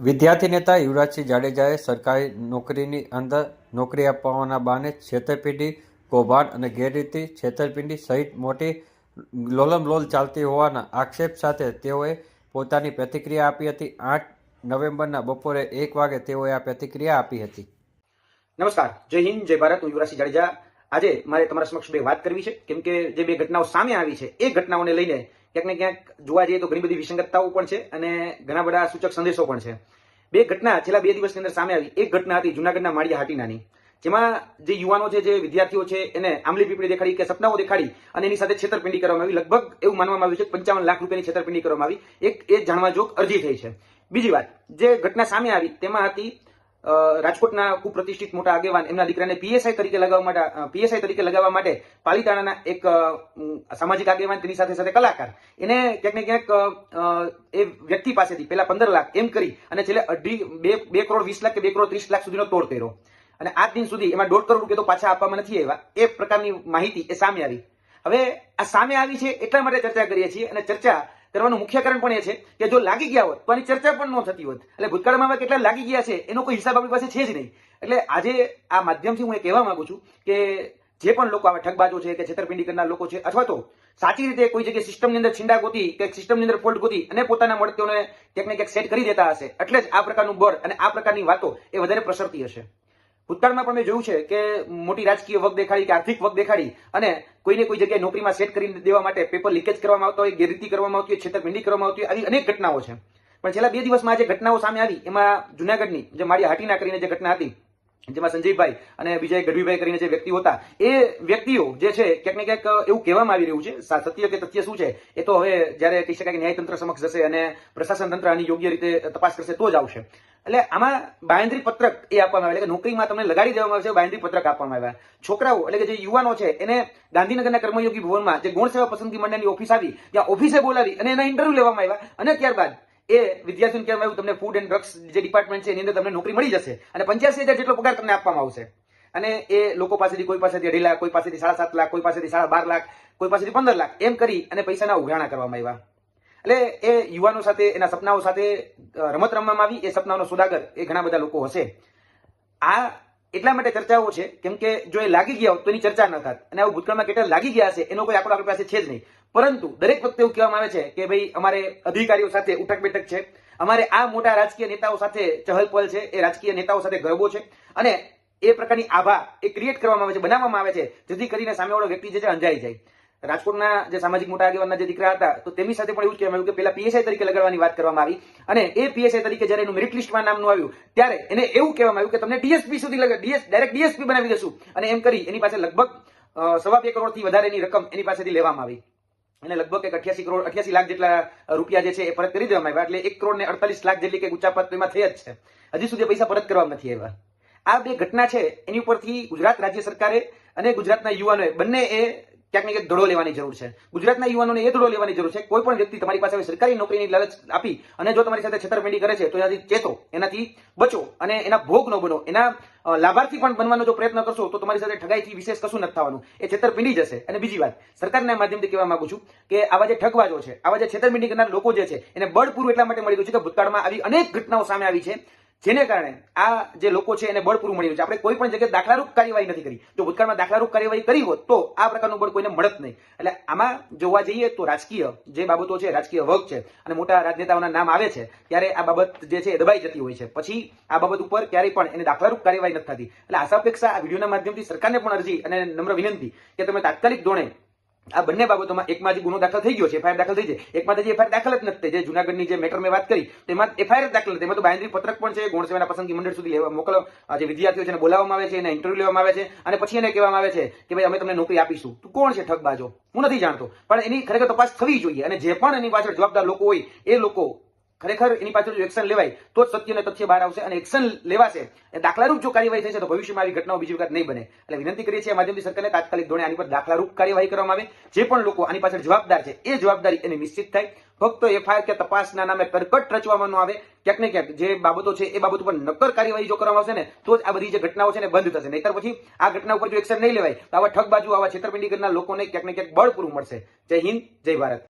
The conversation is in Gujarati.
વિદ્યાર્થી નેતા યુવરાજસિંહ જાડેજાએ સરકારી નોકરીની અંદર નોકરી આપવાના બહાને છેતરપિંડી, કૌભાંડ અને ગેરરીતિ છેતરપિંડી સહિત મોટી લોલમલોલ ચાલતી હોવાના આક્ષેપ સાથે તેઓએ પોતાની પ્રતિક્રિયા આપી હતી. આઠ નવેમ્બરના બપોરે એક વાગે તેઓએ આ પ્રતિક્રિયા આપી હતી. નમસ્કાર. જય હિન્દ, જય ભારત. હું યુવરાજસિંહ જાડેજા. આજે મારે તમારા સમક્ષ બે વાત કરવી છે. કેમ કે જે બે ઘટનાઓ સામે આવી છે, એ ઘટનાઓને લઈને ક્યાંક ને ક્યાંક જોવા જઈએ તો ઘણી બધી વિસંગતતાઓ પણ છે અને ઘણા બધા સૂચક સંદેશો પણ છે. બે ઘટના છેલ્લા બે દિવસની અંદર સામે આવી. એક ઘટના હતી જુનાગઢના માળિયા હાટીનાની જેમાં જે યુવાનો છે, જે વિદ્યાર્થીઓ છે, એને આમલી પીપળી દેખાડી કે સપનાઓ દેખાડી અને એની સાથે છેતરપિંડી કરવામાં આવી. લગભગ એવું માનવામાં આવ્યું છે પંચાવન લાખ રૂપિયાની છેતરપિંડી કરવામાં આવી. એક એ જાણવા જોગ અરજી થઈ છે. બીજી વાત, જે ઘટના સામે આવી તેમાં હતી રાજકોટના કુપ્રતિષ્ઠિત મોટા આગેવાન એમના દીકરાને પીએસઆઈ તરીકે લગાવવા માટે પીએસઆઈ તરીકે લગાવવા માટે પાલિતાણાના એક સામાજિક આગેવાન તેની સાથે સાથે કલાકાર. એને ક્યાંક ને ક્યાંક એ વ્યક્તિ પાસેથી પેલા પંદર લાખ એમ કરી અને છેલ્લે અઢી, બે બે કરોડ વીસ લાખ કે બે કરોડ ત્રીસ લાખ સુધીનો તોડ કર્યો. અને આજ દિન સુધી એમાં દોઢ કરોડ રૂપિયા તો પાછા આપવામાં નથી આવ્યા. એ પ્રકારની માહિતી એ સામે આવી. હવે આ સામે આવી છે એટલા માટે ચર્ચા કરીએ છીએ અને ચર્ચા કરવાનું મુખ્ય કારણ પણ એ છે? કે જો લાગી ગયા હોત, તો આની ચર્ચા પણ ન થતી હોત. એટલે ભૂતકાળમાં આવા કેટલા લાગી ગયા છે, એનો કોઈ હિસાબ આપણી પાસે છે જ નહીં. એટલે આજે આ માધ્યમથી હું એ કહેવા માંગુ છું કે જે પણ લોકો આવા ઠગબાજો છે, કે છેતરપિંડી કરનાર લોકો છે, અથવા તો સાચી રીતે કોઈ જગ્યાએ સિસ્ટમની અંદર છીંડા ગોતી, કે સિસ્ટમની અંદર ફોલ્ટ ગોતી અને પોતાના મળતીઓને ક્યાંક ને ક્યાંક સેટ કરી દેતા હશે, એટલે જ આ પ્રકારનું બળ અને આ પ્રકારની વાતો એ વધારે પ્રસરતી હશે. ભૂતકાળમાં પણ મેં જોયું છે કે મોટી રાજકીય વગ દેખાડી કે આર્થિક વગ દેખાડી અને કોઈને કોઈ જગ્યાએ નોકરીમાં સેટ કરી દેવા માટે પેપર લીકેજ કરવામાં આવતો હોય, ગેરરીતિ કરવામાં આવતી હોય, છેતરપિંડી કરવામાં આવતી આવી અનેક ઘટનાઓ છે. પણ છેલ્લા બે દિવસમાં જે ઘટનાઓ સામે આવી, એમાં જુનાગઢની જે મારી હાટીના કરીને જે ઘટના હતી, જેમાં સંજયભાઈ અને વિજય ગઢવીભાઈ કરીને જે વ્યક્તિઓ હતા, એ વ્યક્તિઓ જે છે ક્યાંક ને ક્યાંક એવું કહેવામાં આવી રહ્યું છે સત્ય કે તથ્ય શું છે, એ તો હવે જ્યારે કહી શકાય કે ન્યાયતંત્ર સમક્ષ જશે અને પ્રશાસન તંત્ર આની યોગ્ય રીતે તપાસ કરશે તો જ આવશે. એટલે આમાં બાંયધરી પત્રક એ આપવામાં આવે નોકરીમાં તમને લગાડી દેવામાં આવશે બાંયધરી પત્રક આપવામાં આવ્યા. છોકરાઓ, એટલે કે જે યુવાનો છે, એને ગાંધીનગરના કર્મયોગી ભવનમાં જે ગુણ સેવા પસંદગી મંડળની ઓફિસ આવી, ત્યાં ઓફિસે બોલાવી અને એના ઇન્ટરવ્યુ લેવામાં આવ્યા. અને ત્યારબાદ એ વિદ્યાર્થીઓને કહેવામાં આવ્યું, તમને ફૂડ એન્ડ ડ્રગ્સ જે ડિપાર્ટમેન્ટ છે, એની અંદર તમને નોકરી મળી જશે. અને પંચ્યાસી હજાર જેટલો પગાર તમને આપવામાં આવશે. અને એ લોકો પાસેથી કોઈ પાસેથી અઢી લાખ, કોઈ પાસેથી સાડા સાત લાખ, કોઈ પાસેથી સાડા બાર લાખ, કોઈ પાસેથી પંદર લાખ, એમ કરી અને પૈસાના ઉઘરાણા કરવામાં આવ્યા. એટલે એ યુવાનો સાથે, એના સપનાઓ સાથે રમત રમવામાં આવી, એ સપનાઓનો સોદાગર એ ઘણા બધા લોકો હશે. આ એટલા માટે ચર્ચાઓ છે, કેમ કે જો એ લાગી ગયા હોત તો એની ચર્ચા ન થાત. અને આવું ભૂતકાળમાં કેટલા લાગી ગયા હશે, એનો કોઈ આંકડો આપણી પાસે છે જ નહીં. પરંતુ દરેક વખતે એવું કહેવામાં આવે છે કે ભાઈ, અમારે અધિકારીઓ સાથે ઉઠક બેઠક છે. અમારે આ મોટા રાજકીય નેતાઓ સાથે ચહલપહલ છે, એ રાજકીય નેતાઓ સાથે ગરબો છે. અને એ પ્રકારની આભા એ ક્રિએટ કરવામાં આવે છે, બનાવવામાં આવે છે, જેથી કરીને સામેવાળો વ્યક્તિ જે છે અંજાઈ જાય. રાજકોટના જે સામાજિક મોટા આગેવાનના જે દીકરા હતા, તો તેમની સાથે પણ એવું જ કહેવામાં આવ્યું કે પેલા પીએસઆઈ તરીકે લગાડવાની વાત કરવામાં આવી અને એ પીએસઆઈ તરીકે જ્યારે એનું મેરિટ લિસ્ટમાં નામનું આવ્યું, ત્યારે એને એવું કહેવામાં આવ્યું કે તમને ડીએસપી સુધી ડીએસ ડાયરેક્ટ ડીએસપી બનાવી દેશું અને એમ કરી એની પાસે લગભગ સવા બે કરોડથી વધારેની રકમ એની પાસેથી લેવામાં આવી. અને લગભગ એક અઠ્યાસી કરોડ, અઠ્યાસી લાખ જેટલા રૂપિયા જે છે એ પરત કરી દેવામાં આવ્યા, એટલે એક કરોડ ને અડતાલીસ લાખ જેટલી કે ઉચાપત એમાં થઈ જ છે. હજી સુધી પૈસા પરત કરવામાં નથી આવ્યા. આ બે ઘટના છે, એની ઉપરથી ગુજરાત રાજ્ય સરકારે અને ગુજરાતના યુવાનોએ બંને એ ક્યાંક ધડો લેવાની જરૂર છે. ગુજરાતના યુવાનોને એ ધડો લેવાની જરૂર છે. કોઈ પણ વ્યક્તિ તમારી પાસે સરકારી નોકરીની લાલચ આપી અને જો તમારી સાથે છેતરપિંડી કરે છે, તો એનાથી ચેતો, એનાથી બચો અને એના ભોગ ન બનો. એના લાભાર્થી પણ બનવાનો જો પ્રયત્ન કરશો, તો તમારી સાથે ઠગાઈથી વિશેષ કશું નથી થવાનું. એ છેતરપિંડી જશે અને બીજી વાત, સરકારના માધ્યમથી કહેવા માંગુ છું કે આવા જે ઠગવાજો છે, આવા જે છેતરપિંડી કરનાર લોકો જે છે, એને બળપૂર્વ એટલા માટે મળી ગયું છે કે ભૂતકાળમાં આવી અનેક ઘટનાઓ સામે આવી છે. જેને કારણે આ જે લોકો છે એને બળ પૂરું મળી રહ્યું છે. આપણે કોઈ પણ જગ્યાએ દાખલારૂપ કાર્યવાહી નથી કરી. જો ભૂતકાળમાં દાખલારૂપ કાર્યવાહી કરી હોત, તો આ પ્રકારનું બળ કોઈને મળત નહીં. એટલે આમાં જોવા જઈએ તો રાજકીય જે બાબતો છે, રાજકીય વર્ગ છે અને મોટા રાજનેતાઓના નામ આવે છે, ત્યારે આ બાબત જે છે એ દબાઈ જતી હોય છે. પછી આ બાબત ઉપર ક્યારેય પણ એને દાખલારૂપ કાર્યવાહી નથી થતી. એટલે આશા અપેક્ષા આ વિડીયોના માધ્યમથી સરકારને પણ અરજી અને નમ્ર વિનંતી કે તમે તાત્કાલિક ધોરણે આ બંને બાબતોમાં એકમાં જે ગુનો દાખલ થઈ ગયો છે, એફઆઈઆર દાખલ થઈ છે. એકમાં તો જે એફઆઈઆર દાખલ જ નથી જે જુનાગઢની જે મેટર મેં વાત કરી, તેમાં એફઆઈઆર દાખલ નથી. એમાં તો બાયંદ્રી પત્રક પણ છે ગૌણ સેવાના પસંદગી મંડળ સુધી લેવા મોકલો જે વિદ્યાર્થીઓ છે એને બોલાવવામાં આવે છે, એને ઇન્ટરવ્યુ લેવામાં આવે છે, અને પછી એને કહેવામાં આવે છે કે ભાઈ અમે તમને નોકરી આપીશું. તું કોણ છે, ઠગબાજો? હું નથી જાણતો. પણ એની ખરેખર તપાસ થવી જોઈએ. અને જે પણ એની પાછળ જવાબદાર લોકો હોય, એ લોકો ખરેખર એની પાછળ જો એક્શન લેવાય, તો જ સત્ય અને તથ્ય બહાર આવશે અને એક્શન લેવાશે. દાખલારૂપ જો કાર્યવાહી થશે તો ભવિષ્યમાં આવી ઘટનાઓ બીજી વખત નહીં બને. એટલે વિનંતી કરીએ છીએ આ માધ્યમથી સરકારને તાત્કાલિક ધોરણે આની પર દાખલારૂપ કાર્યવાહી કરવામાં આવે. જે પણ લોકો આની પાછળ જવાબદાર છે, એ જવાબદારી એને નિશ્ચિત થાય. ફક્ત એફઆઈઆર કે તપાસના નામે તરકટ રચવામાં આવે, ક્યાંક ને ક્યાંક જે બાબતો છે, એ બાબતો ઉપર નક્કર કાર્યવાહી જો કરવામાં આવશે ને, તો જ આ બધી જે ઘટનાઓ છે ને, બંધ થશે. નહીતર પછી આ ઘટના ઉપર જો એક્શન નહીં લેવાય, તો આવા ઠગબાજુ, આવા છેતરપિંડી કરનાર લોકોને ક્યાંક ને ક્યાંક બળ મળશે. જય હિન્દ, જય ભારત.